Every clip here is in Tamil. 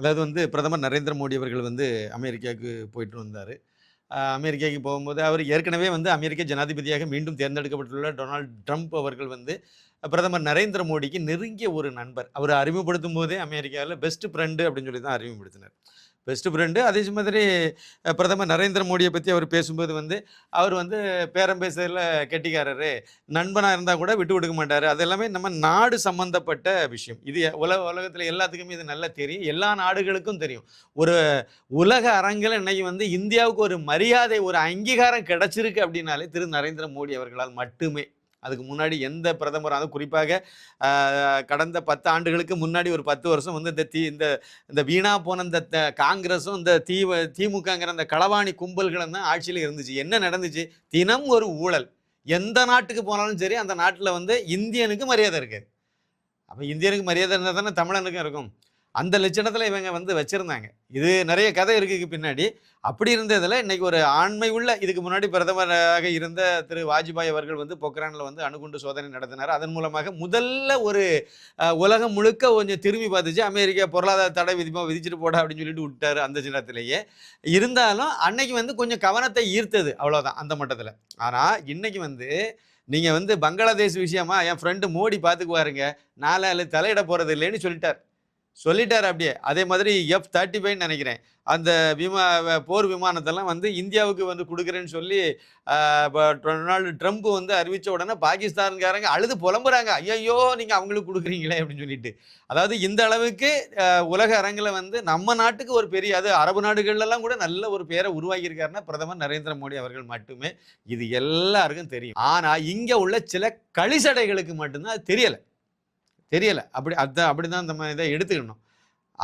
அதாவது வந்து பிரதமர் நரேந்திர மோடி அவர்கள் வந்து அமெரிக்காவுக்கு போயிட்டு வந்தார். அமெரிக்காவுக்கு போகும்போது அவர் ஏற்கனவே வந்து அமெரிக்க ஜனாதிபதியாக மீண்டும் தேர்ந்தெடுக்கப்பட்டுள்ள டொனால்ட் ட்ரம்ப் அவர்கள் வந்து பிரதமர் நரேந்திர மோடிக்கு நெருங்கிய ஒரு நண்பர். அவர் அறிமுகப்படுத்தும் போதே அமெரிக்காவில் பெஸ்ட் ஃப்ரெண்டு அப்படின்னு சொல்லி தான் அறிமுகப்படுத்தினார். பெஸ்ட் ஃப்ரெண்டு அதே மாதிரி பிரதமர் நரேந்திர மோடியை பற்றி அவர் பேசும்போது வந்து அவர் வந்து பேரம் பேசுறதுல கெட்டிக்காரரு. நண்பனாக இருந்தால் கூட விட்டு கொடுக்க மாட்டார். அது எல்லாமே நம்ம நாடு சம்மந்தப்பட்ட விஷயம். இது உலக உலகத்தில் எல்லாத்துக்குமே இது நல்லா தெரியும். எல்லா நாடுகளுக்கும் தெரியும். ஒரு உலக அரங்கில் இன்னைக்கு வந்து இந்தியாவுக்கு ஒரு மரியாதை ஒரு அங்கீகாரம் கிடைச்சிருக்கு அப்படின்னாலே திரு நரேந்திர மோடி அவர்களால் மட்டுமே. அதுக்கு முன்னாடி எந்த பிரதமர் அதுவும் குறிப்பாக கடந்த பத்து ஆண்டுகளுக்கு முன்னாடி ஒரு பத்து வருஷம் வந்து இந்த தீ இந்த இந்த வீணா போன இந்த த- காங்கிரஸும் இந்த தீ திமுகங்கிற அந்த களவாணி கும்பல்களும் தான் ஆட்சியில் இருந்துச்சு. என்ன நடந்துச்சு? தினம் ஒரு ஊழல். எந்த நாட்டுக்கு போனாலும் சரி அந்த நாட்டில் வந்து இந்தியனுக்கு மரியாதை இருக்குது அப்போ இந்தியனுக்கு மரியாதை இருந்தால் தானே தமிழனுக்கும் இருக்கும். அந்த லட்சணத்தில் இவங்க வந்து வச்சுருந்தாங்க. இது நிறைய கதை இருக்குது பின்னாடி. அப்படி இருந்ததில் இன்னைக்கு ஒரு ஆண்மை உள்ள இதுக்கு முன்னாடி பிரதமராக இருந்த திரு வாஜ்பாய் அவர்கள் வந்து பொக்ரானில் வந்து அணுகுண்டு சோதனை நடத்தினார். அதன் மூலமாக முதல்ல ஒரு உலகம் முழுக்க கொஞ்சம் திரும்பி பார்த்துச்சு. அமெரிக்கா பொருளாதார தடை விதிப்பா விதிச்சிட்டு போடா அப்படின்னு சொல்லிட்டு விட்டார் அந்த சின்னத்திலேயே இருந்தாலும் அன்னைக்கு வந்து கொஞ்சம் கவனத்தை ஈர்த்தது அவ்வளோதான் அந்த மட்டத்தில். ஆனால் இன்னைக்கு வந்து நீங்கள் வந்து பங்களாதேஷ் விஷயமா என் ஃப்ரெண்டு மோடி பார்த்துக்குவாருங்க. நாலு தலையிட போகிறது இல்லைன்னு சொல்லிட்டார். சொல்லிட்டார் அப்படியே. அதே மாதிரி எஃப் தேர்ட்டி ஃபைவ் நினைக்கிறேன். அந்த விமா போர் விமானத்தெல்லாம் வந்து இந்தியாவுக்கு வந்து கொடுக்குறேன்னு சொல்லி இப்போ டொனால்டு ட்ரம்ப் வந்து அறிவித்த உடனே பாகிஸ்தான்காரங்க அழுது புலம்புறாங்க. ஐயோ நீங்கள் அவங்களுக்கு கொடுக்குறீங்களே அப்படின்னு சொல்லிட்டு. அதாவது இந்த அளவுக்கு உலக அரங்கில் வந்து நம்ம நாட்டுக்கு ஒரு பெரிய அது அரபு நாடுகள்லாம் கூட நல்ல ஒரு பேரை உருவாக்கியிருக்காருன்னா பிரதமர் நரேந்திர மோடி அவர்கள் மட்டுமே. இது எல்லாருக்கும் தெரியும். ஆனால் இங்கே உள்ள சில கழிசடைகளுக்கு மட்டும்தான் அது தெரியலை. தெரியலை. அப்படி அதை அப்படி தான் மாதிரி இதை எடுத்துக்கணும்.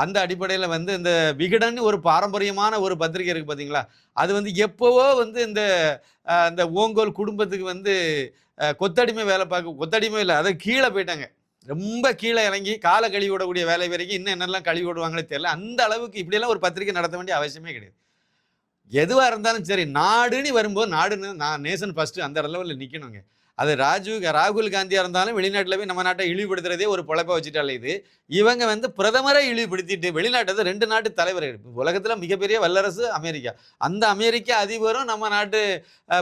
அந்த அடிப்படையில் வந்து இந்த விகடன் ஒரு பாரம்பரியமான ஒரு பத்திரிகை இருக்குது பார்த்தீங்களா அது வந்து எப்போவோ வந்து இந்த இந்த ஓங்கோல் குடும்பத்துக்கு வந்து கொத்தடிமை வேலை பார்க்க கொத்தடிமை இல்லை. அதை கீழே போயிட்டாங்க. ரொம்ப கீழே இறங்கி காலை கழுவி விடக்கூடிய வேலை வரைக்கும் இன்னும் என்னெல்லாம் கழுவி விடுவாங்களே தெரியல. அந்த அளவுக்கு இப்படியெல்லாம் ஒரு பத்திரிகை நடத்த வேண்டிய அவசியமே கிடையாது. எதுவாக இருந்தாலும் சரி நாடுன்னு வரும்போது நாடுன்னு நான் நேசன் ஃபஸ்ட்டு அந்த லெவலில் நிற்கணுங்க அது ராஜீவ் ராகுல் காந்தியாக இருந்தாலும் வெளிநாட்டில் போய் நம்ம நாட்டை இழிவுபடுத்துறதே ஒரு பொழப்பை வச்சுட்டாலே இது. இவங்க வந்து பிரதமரை இழிவுபடுத்திட்டு வெளிநாட்டு ரெண்டு நாட்டு தலைவர்கள் உலகத்தில் மிகப்பெரிய வல்லரசு அமெரிக்கா. அந்த அமெரிக்க அதிபரும் நம்ம நாட்டு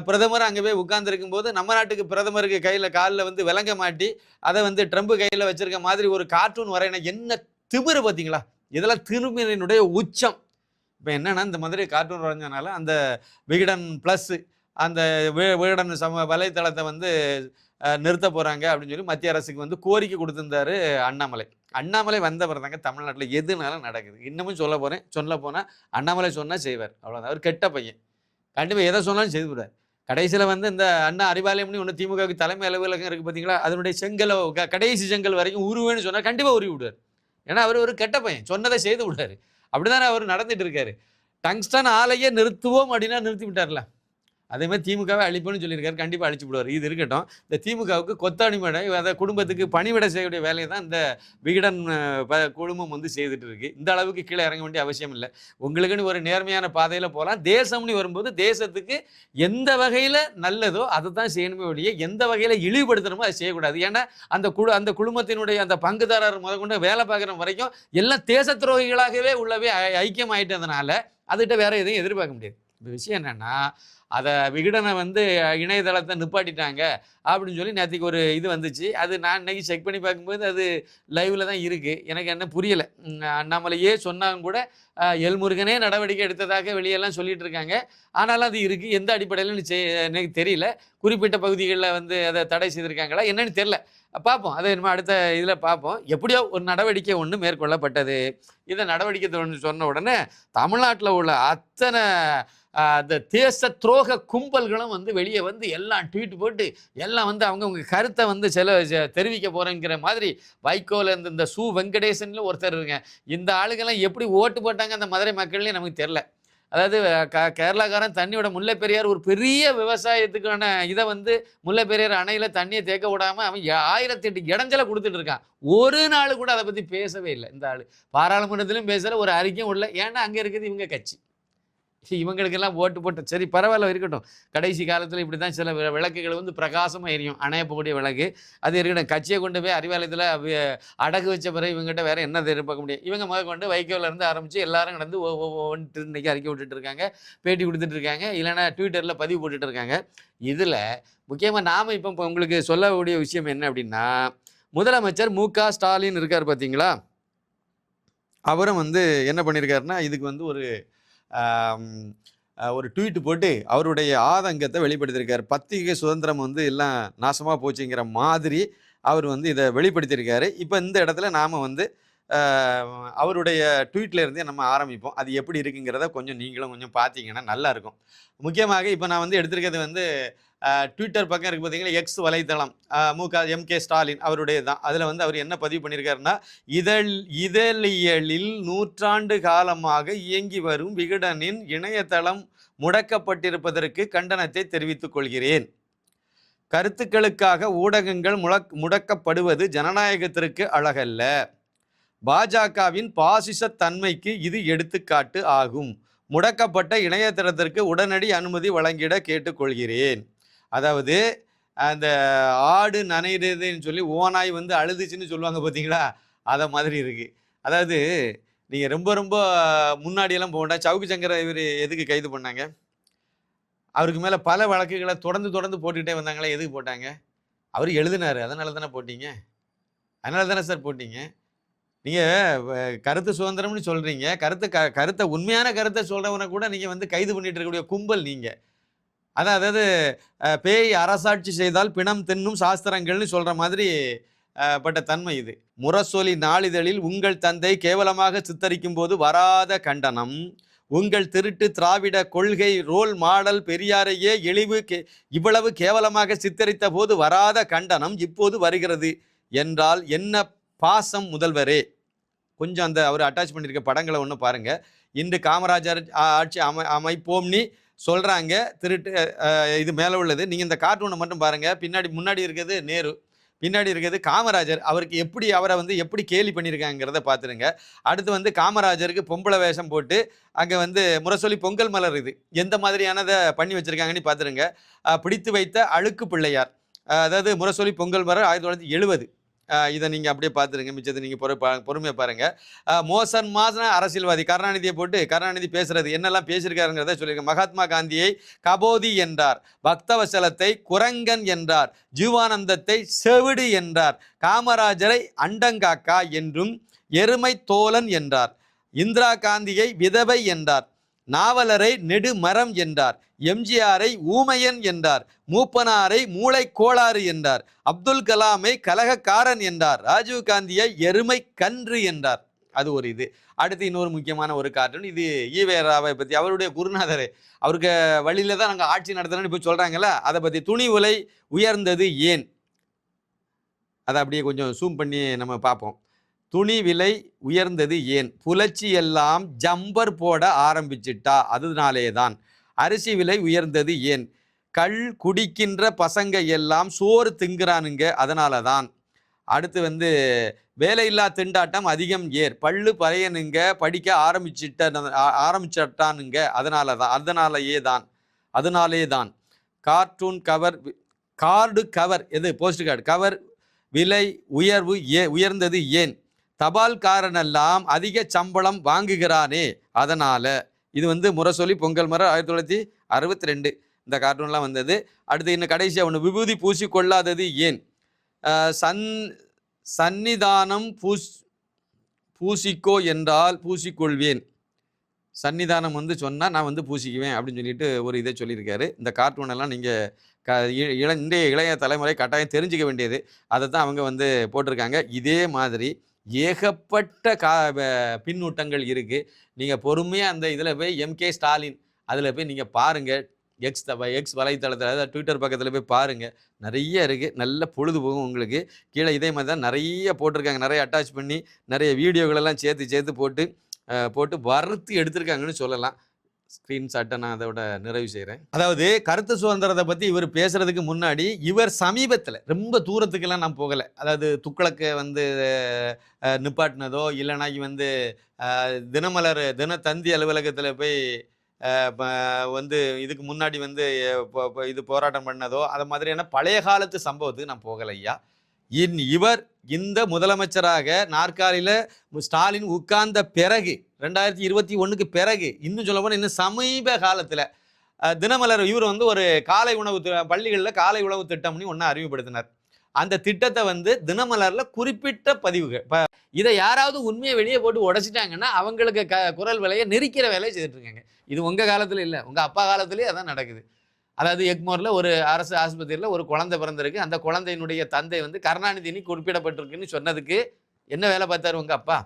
பிரதமர் பிரதமரும் அங்கே போய் உட்கார்ந்துருக்கும் போது நம்ம நாட்டுக்கு பிரதமருக்கு கையில் காலில் வந்து விளங்க மாட்டி அதை வந்து ட்ரம்ப் கையில் வச்சுருக்க மாதிரி ஒரு கார்ட்டூன் வரையின என்ன திமிரு பார்த்தீங்களா இதெல்லாம் திரும்பினுடைய உச்சம். இப்போ என்னென்னா இந்த மாதிரி கார்ட்டூன் வரைஞ்சனால அந்த விகடன் ப்ளஸ்ஸு அந்த வி- விகடன் சம வலைத்தளத்தை வந்து நிறுத்த போகிறாங்க அப்படின்னு சொல்லி மத்திய அரசுக்கு வந்து கோரிக்கை கொடுத்துருந்தாரு அண்ணாமலை. அண்ணாமலை வந்தவர் தாங்க தமிழ்நாட்டில் எதுனாலும் நடக்குது. இன்னமும் சொல்ல போகிறேன் சொல்ல போனால் அண்ணாமலை சொன்னால் செய்வார். அவ்வளோதான் அவர் கெட்ட பையன். கண்டிப்பாக எதை சொன்னாலும் செய்து விடுவார். கடைசியில் வந்து இந்த அண்ணா அறிவாலயம்னு ஒன்று திமுகவுக்கு தலைமை அலுவலகம் இருக்குது பார்த்தீங்களா அதனுடைய செங்கலை க- கடைசி செங்கல் வரைக்கும் உருவேன்னு சொன்னால் கண்டிப்பாக உருவி விடுவார். ஏன்னா அவர் ஒரு கெட்ட பையன். சொன்னதை செய்து விடுவார். அப்படிதானே அவர் நடந்துகிட்டு இருக்காரு. டங்ஸ்டன் ஆலையே நிறுத்துவோம் அப்படின்னா நிறுத்தி விட்டார்ல. அதே மாதிரி திமுகவை அழிப்புன்னு சொல்லியிருக்காரு. கண்டிப்பாக அழிச்சு விடுவார். இது இருக்கட்டும். இந்த திமுகவுக்கு கொத்தடிமடை அதை குடும்பத்துக்கு பணிவிட செய்யக்கூடிய வேலையை தான் இந்த விகடன் ப- குழுமம் வந்து செய்துட்டு இருக்கு. இந்த அளவுக்கு கீழே இறங்க வேண்டிய அவசியம் இல்லை. உங்களுக்குன்னு ஒரு நேர்மையான பாதையில் போகலாம் தேசம்னு வரும்போது தேசத்துக்கு எந்த வகையில் நல்லதோ அதை தான் செய்யணுமே ஒழிய எந்த வகையில் இழிவுபடுத்தணுமோ அதை செய்யக்கூடாது. ஏன்னா அந்த குழு அந்த குழுமத்தினுடைய அந்த பங்குதாரர் முதற்கொண்டு வேலை பார்க்குற வரைக்கும் எல்லாம் தேச துரோகிகளாகவே உள்ளவே ஐ- ஐக்கியம் ஆகிட்டதுனால அதுகிட்ட வேற எதையும் எதிர்பார்க்க முடியாது. இந்த விஷயம் என்னென்னா அதை விகடனை வந்து இணையதளத்தை நிப்பாட்டிட்டாங்க அப்படின்னு சொல்லி நேற்றுக்கு ஒரு இது வந்துச்சு. அது நான் இன்னைக்கு செக் பண்ணி பார்க்கும்போது அது லைவில் தான் இருக்குது எனக்கு என்ன புரியலை. அண்ணாமலையே சொன்னாலும் கூட எல்முருகனே நடவடிக்கை எடுத்ததாக வெளியெல்லாம் சொல்லிகிட்டு இருக்காங்க. ஆனாலும் அது இருக்குது எந்த அடிப்படையில் எனக்கு தெரியல. குறிப்பிட்ட பகுதிகளில் வந்து அதை தடை செய்திருக்காங்களா என்னன்னு தெரில பார்ப்போம். அதை நம்ம அடுத்த இதில் பார்ப்போம். எப்படியோ ஒரு நடவடிக்கை ஒன்று மேற்கொள்ளப்பட்டது. இந்த நடவடிக்கை சொன்ன உடனே தமிழ்நாட்டில் உள்ள அத்தனை அந்த தேச துரோக கும்பல்களும் வந்து வெளியே வந்து எல்லாம் ட்வீட் போட்டு எல்லாம் வந்து அவங்கவுங்க கருத்தை வந்து செல தெரிவிக்க போகிறேங்கிற மாதிரி வைகோல இருந்த இந்த சு வெங்கடேசன்ல ஒருத்தர் இருங்க இந்த ஆளுங்கெல்லாம் எப்படி ஓட்டு போட்டாங்க அந்த மதுரை மக்கள்லேயும் நமக்கு தெரில அதாவது க கேரளாக்காரன் தண்ணியோட முல்லை பெரியார் ஒரு பெரிய விவசாயத்துக்கான இதை வந்து முல்லை பெரியார் அணையில் தண்ணியை தேக்க விடாம அவன் ஆயிரத்தி எட்டு இடைஞ்சலை கொடுத்துட்டு இருக்கான். ஒரு நாள் கூட அதை பற்றி பேசவே இல்லை இந்த ஆள். பாராளுமன்றத்திலும் பேசலை ஒரு அறிக்கையும் விடல ஏன்னா அங்கே இருக்குது இவங்க கட்சி. இவங்களுக்கெல்லாம் ஓட்டு போட்டு சரி பரவாயில்ல இருக்கட்டும். கடைசி காலத்தில் இப்படி தான் சில விளக்குகள் வந்து பிரகாசமாக எரியும். அணைய போகக்கூடிய விளக்கு. அது இருக்கட்டும் கட்சியை கொண்டு போய் அறிவாலயத்தில் அடகு வச்ச பிறகு இவங்ககிட்ட வேற என்ன எதிர்பார்க்க முடியும்? இவங்க முதல் கொண்டு வைகோல இருந்து ஆரம்பித்து எல்லாரும் கடந்து ஒவ்வொன்று இன்னைக்கு அறிக்கை விட்டுட்டு இருக்காங்க. பேட்டி கொடுத்துட்டு இருக்காங்க. இல்லைன்னா ட்விட்டரில் பதிவு போட்டுட்டு இருக்காங்க. இதில் முக்கியமாக நாம் இப்போ இப்போ உங்களுக்கு சொல்லக்கூடிய விஷயம் என்ன அப்படின்னா முதலமைச்சர் மு க. ஸ்டாலின் இருக்கார் பார்த்தீங்களா அவரும் வந்து என்ன பண்ணியிருக்காருன்னா இதுக்கு வந்து ஒரு ஒரு ட்வீட் போட்டு அவருடைய ஆதங்கத்தை வெளிப்படுத்தியிருக்காரு. பத்திரிகை சுதந்திரம் வந்து எல்லாம் நாசமாக போச்சுங்கிற மாதிரி அவர் வந்து இதை வெளிப்படுத்தியிருக்காரு. இப்போ இந்த இடத்துல நாம் வந்து அவருடைய ட்வீட்ல இருந்தே நம்ம ஆரம்பிப்போம். அது எப்படி இருக்குங்கிறத கொஞ்சம் நீங்களும் கொஞ்சம் பார்த்தீங்கன்னா நல்லாயிருக்கும் முக்கியமாக இப்போ நான் வந்து எடுத்திருக்கிறது வந்து ட்விட்டர் பக்கம் இருக்குது பார்த்தீங்கன்னா எக்ஸ் வலைத்தளம். மு க எம் கே ஸ்டாலின் அவருடைய தான். அதில் வந்து அவர் என்ன பதிவு பண்ணியிருக்காருன்னா இதழ் இதழியலில் நூற்றாண்டு காலமாக இயங்கி வரும் விகடனின் இணையதளம் முடக்கப்பட்டிருப்பதற்கு கண்டனத்தை தெரிவித்துக் கொள்கிறேன். கருத்துக்களுக்காக ஊடகங்கள் முடக் முடக்கப்படுவது ஜனநாயகத்திற்கு அழகல்ல. பாஜகவின் பாசிச தன்மைக்கு இது எடுத்துக்காட்டு ஆகும். முடக்கப்பட்ட இணையதளத்திற்கு உடனடி அனுமதி வழங்கிட கேட்டுக்கொள்கிறேன். அதாவது அந்த ஆடு நனைகிறதுன்னு சொல்லி ஓனாய் வந்து அழுதுச்சுன்னு சொல்லுவாங்க பார்த்தீங்களா அதை மாதிரி இருக்குது அதாவது நீங்கள் ரொம்ப ரொம்ப முன்னாடியெல்லாம் போக வேண்டாம் சவுக்கு சங்கர இவர் எதுக்கு கைது பண்ணாங்க? அவருக்கு மேலே பல வழக்குகளை தொடர்ந்து தொடர்ந்து போட்டுக்கிட்டே வந்தாங்களே எதுக்கு போட்டாங்க? அவர் எழுதினாரு அதனால தானே போட்டீங்க? அதனால தானே சார் போட்டீங்க? நீங்கள் கருத்து சுதந்திரம்னு சொல்கிறீங்க கருத்து க கருத்தை உண்மையான கருத்தை சொல்கிறவனை கூட நீங்கள் வந்து கைது பண்ணிட்டு இருக்கக்கூடிய கும்பல் நீங்கள் அதான் அதாவது பேய் அரசாட்சி செய்தால் பிணம் தின்னும் சாஸ்திரங்கள்னு சொல்கிற மாதிரி பட்ட தன்மை இது. முரசொலி நாளிதழில் உங்கள் தந்தை கேவலமாக சித்தரிக்கும் போது வராத கண்டனம். உங்கள் திருட்டு திராவிட கொள்கை ரோல் மாடல் பெரியாரையே இழிவு கே இவ்வளவு கேவலமாக சித்தரித்த போது வராத கண்டனம் இப்போது வருகிறது. என்றால் என்ன பாசம் முதல்வரே? கொஞ்சம் அந்த அவர் அட்டாச் பண்ணியிருக்க படங்களை ஒன்று பாருங்கள் இன்று காமராஜர் ஆட்சி அமை அமைப்போம்னு சொல்கிறாங்க திருட்டு இது மேலே உள்ளது. நீங்கள் இந்த கார்ட்டூனை மட்டும் பாருங்கள் பின்னாடி முன்னாடி இருக்கிறது நேரு. பின்னாடி இருக்கிறது காமராஜர். அவருக்கு எப்படி அவரை வந்து எப்படி கேலி பண்ணியிருக்காங்கிறத பார்த்துருங்க அடுத்து வந்து காமராஜருக்கு பொம்பளை வேஷம் போட்டு அங்கே வந்து முரசொலி பொங்கல் மலர் இது. எந்த மாதிரியானதை பண்ணி வச்சுருக்காங்கன்னு பார்த்துருங்க பிடித்து வைத்த அழுக்கு பிள்ளையார். அதாவது முரசொலி பொங்கல் மலர் ஆயிரத்தி தொள்ளாயிரத்தி எழுபது. இதை நீங்கள் அப்படியே பார்த்துருங்க. மிச்சத்தை நீங்கள் பொறு பொறுமையாக பாருங்கள் மோசன் மாசன அரசியல்வாதி கருணாநிதியை போட்டு கருணாநிதி பேசுகிறது என்னெல்லாம் பேசியிருக்காருங்கிறத சொல்லியிருக்கேன் மகாத்மா காந்தியை கபோதி என்றார் பக்தவசலத்தை குரங்கன் என்றார் ஜீவானந்தத்தை செவிடு என்றார் காமராஜரை அண்டங்காக்கா என்றும் எருமை தோலன் என்றார் இந்திரா காந்தியை விதவை என்றார் நாவலரை நெடுமரம் என்றார். எம்ஜிஆரை ஊமையன் என்றார். மூப்பனாரை மூளை கோளாறு என்றார். அப்துல் கலாமை கலகக்காரன் என்றார். ராஜீவ் காந்தியை எருமை கன்று என்றார். அது ஒரு இது. அடுத்து இன்னொரு முக்கியமான ஒரு கார்ட்டூன். இது ஈவேராவை பற்றி அவருடைய குருநாதர். அவருக்கு வழியில தான் நாங்கள் ஆட்சி நடத்துறோம்னு இப்போ சொல்கிறாங்கல்ல அதை பற்றி துணி உலை உயர்ந்தது ஏன்? அதை அப்படியே கொஞ்சம் சூம் பண்ணி நம்ம பார்ப்போம். துணி விலை உயர்ந்தது ஏன்? புலச்சி எல்லாம் ஜம்பர் போட ஆரம்பிச்சிட்டா அதனாலே தான் அரிசி விலை உயர்ந்தது ஏன்? கள் குடிக்கின்ற பசங்க எல்லாம் சோறு திங்குறானுங்க அதனால தான் அடுத்து வந்து வேலையில்லா திண்டாட்டம் அதிகம் ஏர் பள்ளு பறையனுங்க படிக்க ஆரம்பிச்சிட்ட ஆரம்பிச்சிட்டானுங்க அதனால தான் அதனாலேயே தான் அதனாலே தான் கார்ட்டூன் கவர் கார்டு கவர் எது? Post card. கவர் விலை உயர்வு ஏ உயர்ந்தது ஏன்? தபால்காரனெல்லாம் அதிக சம்பளம் வாங்குகிறானே. அதனால் இது வந்து முரசொலி பொங்கல் மரம் ஆயிரத்தி தொள்ளாயிரத்தி அறுபத்தி ரெண்டு இந்த கார்ட்டூன்லாம் வந்தது. அடுத்து இன்னும் கடைசியாக ஒன்று விபூதி பூசி கொள்ளாதது ஏன்? சன் சந்நிதானம் பூஸ் பூசிக்கோ என்றால் பூசிக்கொள்வேன். சன்னிதானம் வந்து சொன்னால் நான் வந்து பூசிக்குவேன் அப்படின்னு சொல்லிட்டு ஒரு இதை சொல்லியிருக்காரு. இந்த கார்ட்டூனெல்லாம் நீங்கள் க இ- இள இன்றைய இளைய தலைமுறை கட்டாயம் தெரிஞ்சுக்க வேண்டியது. அதை தான் அவங்க வந்து போட்டிருக்காங்க. இதே மாதிரி ஏகப்பட்ட கா பின்னூட்டங்கள் இருக்குது நீங்கள் பொறுமையாக அந்த இதில் போய் எம்கே ஸ்டாலின் அதில் போய் நீங்கள் பாருங்கள் எக்ஸ் தவ எக்ஸ் வலைத்தளத்தில் அதாவது ட்விட்டர் பக்கத்தில் போய் பாருங்கள் நிறைய இருக்குது நல்ல பொழுது போகும் உங்களுக்கு. கீழே இதே மாதிரி தான் நிறைய போட்டிருக்காங்க. நிறைய அட்டாச் பண்ணி நிறைய வீடியோகளெல்லாம் சேர்த்து சேர்த்து போட்டு போட்டு வறுத்து எடுத்திருக்காங்கன்னு சொல்லலாம். ஸ்க்ரீன்ஷாட்டை நான் அதோட நிறைவு செய்கிறேன் அதாவது கருத்து சுதந்திரத்தை பற்றி இவர் பேசுகிறதுக்கு முன்னாடி இவர் சமீபத்தில் ரொம்ப தூரத்துக்கெல்லாம் நான் போகலை. அதாவது துக்ளக்கை வந்து நிப்பாட்டினதோ இல்லைனா வந்து தினமலர் தினத்தந்தி அலுவலகத்தில் போய் வந்து இதுக்கு முன்னாடி வந்து இது போராட்டம் பண்ணதோ அது மாதிரியான பழைய காலத்து சம்பவத்துக்கு நான் போகலை ஐயா. இன் இவர் இந்த முதலமைச்சராக நாற்காலியில் ஸ்டாலின் உட்கார்ந்த பிறகு ரெண்டாயிரத்தி இருபத்தி ஒன்றுக்கு பிறகு இன்னும் சொல்ல போனால் இன்னும் சமீப காலத்தில் தினமலர் இவர் வந்து ஒரு காலை உணவு பள்ளிகளில் காலை உணவு திட்டம்னு ஒன்று அறிமுகப்படுத்தினார். அந்த திட்டத்தை வந்து தினமலரில் குறிப்பிட்ட பதிவுகள் இப்போ இதை யாராவது உண்மையை வெளியே போட்டு உடைச்சிட்டாங்கன்னா அவங்களுக்கு க குரல் விலையை நெரிக்கிற வேலையை செய்துட்டு இருக்காங்க. இது உங்கள் காலத்தில் இல்லை உங்கள் அப்பா காலத்துலேயே அதான் நடக்குது. அதாவது எக்மோரில் ஒரு அரசு ஆஸ்பத்திரியில் ஒரு குழந்தை பிறந்திருக்கு. அந்த குழந்தையினுடைய தந்தை வந்து கருணாநிதினு குறிப்பிடப்பட்டிருக்குன்னு சொன்னதுக்கு என்ன வேலை பார்த்தாரு உங்கள் அப்பா?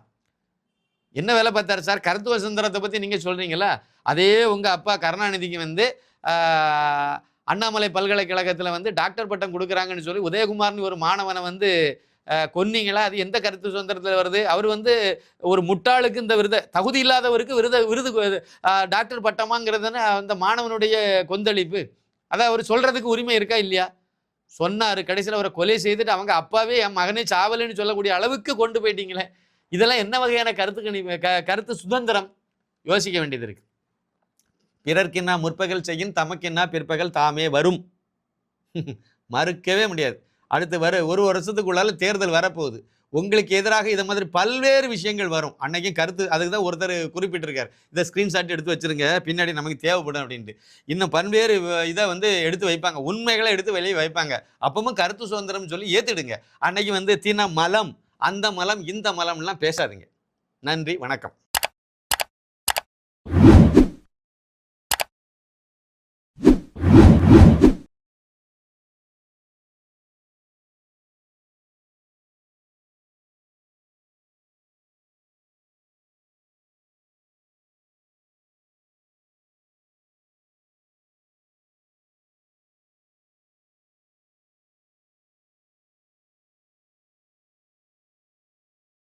என்ன வேலை பார்த்தாரு சார்? கருத்துவ சுந்தரத்தை பற்றி நீங்கள் சொல்கிறீங்களா அதே உங்கள் அப்பா கருணாநிதிக்கு வந்து அண்ணாமலை பல்கலைக்கழகத்தில் வந்து டாக்டர் பட்டம் கொடுக்குறாங்கன்னு சொல்லி உதயகுமார்னு ஒரு மாணவனை வந்து கொன்னீங்களா அது எந்த கருத்து சுதந்திரத்தில் வருது? அவர் வந்து ஒரு முட்டாளுக்கு இந்த விருதை தகுதி இல்லாதவருக்கு விருத விருது டாக்டர் பட்டமாங்கிறதுன்னு அந்த மாணவனுடைய கொந்தளிப்பு. அதை அவர் சொல்கிறதுக்கு உரிமை இருக்கா இல்லையா? சொன்னார். கடைசியில் அவரை கொலை செய்துட்டு அவங்க அப்பாவே என் மகனே சாவலைன்னு சொல்லக்கூடிய அளவுக்கு கொண்டு போயிட்டீங்களே. இதெல்லாம் என்ன வகையான கருத்து கணி க கருத்து சுதந்திரம்? யோசிக்க வேண்டியது இருக்கு. பிறர்க்கின்னா முற்பகல் செய்யும் தமக்கின்னா பிற்பகல் தாமே வரும். மறுக்கவே முடியாது. அடுத்து வர ஒரு வருஷத்துக்குள்ளால தேர்தல் வரப்போகுது. உங்களுக்கு எதிராக இதை மாதிரி பல்வேறு விஷயங்கள் வரும். அன்னைக்கும் கருத்து அதுக்கு தான் ஒருத்தர் குறிப்பிட்டிருக்கார். இதை ஸ்க்ரீன்ஷாட் எடுத்து வச்சிருங்க. பின்னாடி நமக்கு தேவைப்படும் அப்படின்ட்டு. இன்னும் பல்வேறு இதை வந்து எடுத்து வைப்பாங்க. உண்மைகளை எடுத்து வெளியே வைப்பாங்க. அப்பவும் கருத்து சுதந்திரம் சொல்லி ஏற்றுடுங்க அன்னைக்கு வந்து தின மலம் அந்த மலம் இந்த மலம்லாம் பேசாதீங்க. நன்றி வணக்கம்.